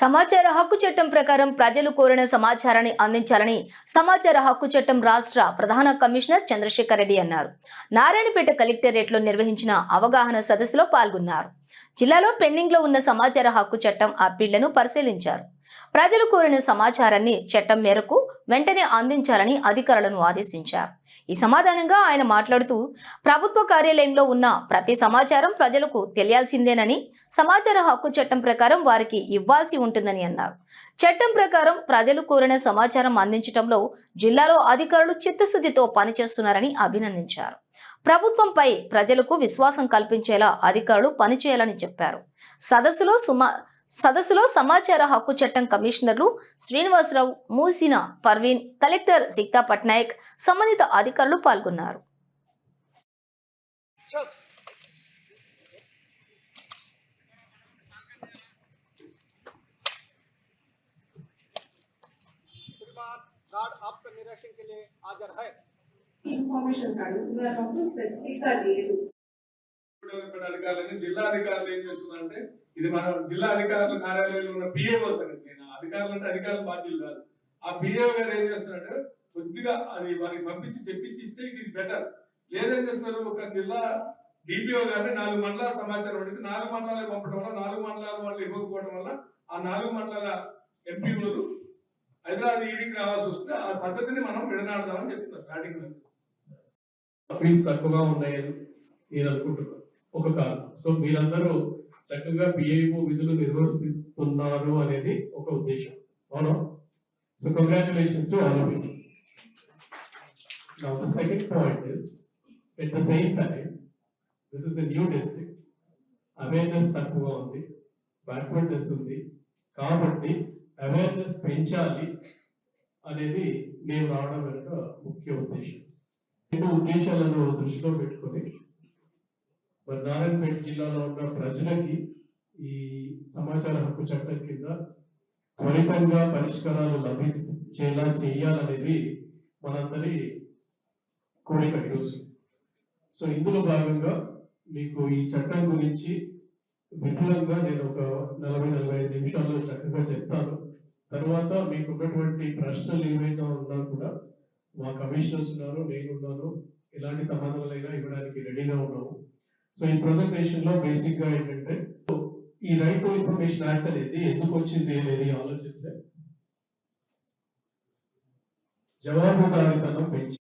సమాచార హక్కు చట్టం ప్రకారం ప్రజలు కోరిన సమాచారాన్ని అందించాలని సమాచార హక్కు చట్టం రాష్ట్ర ప్రధాన కమిషనర్ చంద్రశేఖర్ రెడ్డి అన్నారు. నారాయణపేట కలెక్టరేట్లో నిర్వహించిన అవగాహన సదస్సులో పాల్గొన్నారు. జిల్లాలో పెండింగ్లో ఉన్న సమాచార హక్కు చట్టం అప్పీళ్ళను పరిశీలించారు. ప్రజలు కోరిన సమాచారాన్ని చట్టం మేరకు వెంటనే అందించాలని అధికారులను ఆదేశించారు. ఈ సమాధానంగా ఆయన మాట్లాడుతూ ప్రభుత్వ కార్యాలయంలో ఉన్న ప్రతి సమాచారం ప్రజలకు తెలియాల్సిందేనని సమాచార హక్కు చట్టం ప్రకారం వారికి ఇవ్వాల్సి ఉంటుందని అన్నారు. చట్టం ప్రకారం ప్రజలు కోరిన సమాచారం అందించడంలో జిల్లాలో అధికారులు చిత్తశుద్ధితో పనిచేస్తున్నారని అభినందించారు. ప్రభుత్వంపై ప్రజలకు విశ్వాసం కల్పించేలా అధికారులు పనిచేయాలని చెప్పారు. సదస్సులో సుమా సదస్సులో సమాచార హక్కు చట్టం కమిషనర్లు శ్రీనివాసరావు మూసిన పర్వీన్ కలెక్టర్ సిక్తా పట్నాయక్ సంబంధిత అధికారులు పాల్గొన్నారు. ఇన్ఫర్మేషన్ స్పెసిఫిక్గా లేదు డెవలప్మెంట్ అధికారులని జిల్లా అధికారులు ఏం చేస్తున్నారంటే ఇది మన జిల్లా అధికారుల కార్యాలయంలో ఉన్న పిఏఓ సరే నేను అధికారులు అంటే అధికారులు పార్టీలు కాదు. ఆ పిఏఓ గారు ఏం చేస్తున్నారంటే కొద్దిగా అది వారికి పంపించి తెప్పించి ఇస్తే ఇట్ ఈస్ బెటర్. లేదేం చేస్తున్నారు? ఒక జిల్లా డిపిఓ గారిని నాలుగు మండలాల సమాచారం పడింది నాలుగు మండలాలు పంపడం వల్ల నాలుగు మండలాల వాళ్ళు ఇవ్వకపోవడం వల్ల ఆ నాలుగు మండలాల ఎంపీలు హైదరాబాద్ ఈడీకి రావాల్సి వస్తే ఆ పద్ధతిని మనం విడనాడదామని చెప్తున్నా స్టార్టింగ్లో. తక్కువగా ఉన్నాయని నేను అనుకుంటున్నాను. ఒక కారణం సో మీరందరూ చక్కగా పిఐఓ విధులు నిర్వర్తిస్తున్నారు అనేది ఒక ఉద్దేశం. అవునా? So congratulations to all of you Now the second point is, at the same time, this is a new district. Awareness తక్కువగా ఉంది. బ్యాక్వర్డ్నెస్ ఉంది. కాబట్టి అవేర్నెస్ పెంచాలి అనేది నేను రావడం వెనుక ముఖ్య ఉద్దేశం. రెండు ఉద్దేశాలను దృష్టిలో పెట్టుకొని మరి నారాయణపేట జిల్లాలో ఉన్న ప్రజలకి ఈ సమాచార హక్కు చట్టం కింద త్వరితంగా పరిష్కారాలు లభించేలా చేయాలనేది మనందరి కోరిక ఈరోజు. సో ఇందులో భాగంగా మీకు ఈ చట్టం గురించి విపులంగా నేను ఒక నలభై నలభై ఐదు నిమిషాల్లో చక్కగా చెప్తాను. తర్వాత మీకు ఉన్నటువంటి ప్రశ్నలు ఏమైనా ఉన్నా కూడా మా కమిషనర్స్ ఉన్నారు నేను ఉన్నాను ఎలాంటి సమాధానాలైనా ఇవ్వడానికి రెడీగా ఉన్నాము. సో ఈ ప్రజెంటేషన్లో బేసిక్గా ఏంటంటే ఈ రైట్ టు ఇన్ఫర్మేషన్ యాక్ట్ అనేది ఎందుకు వచ్చింది అనేది ఆలోచిస్తే జవాబుదారీతనం పెంచి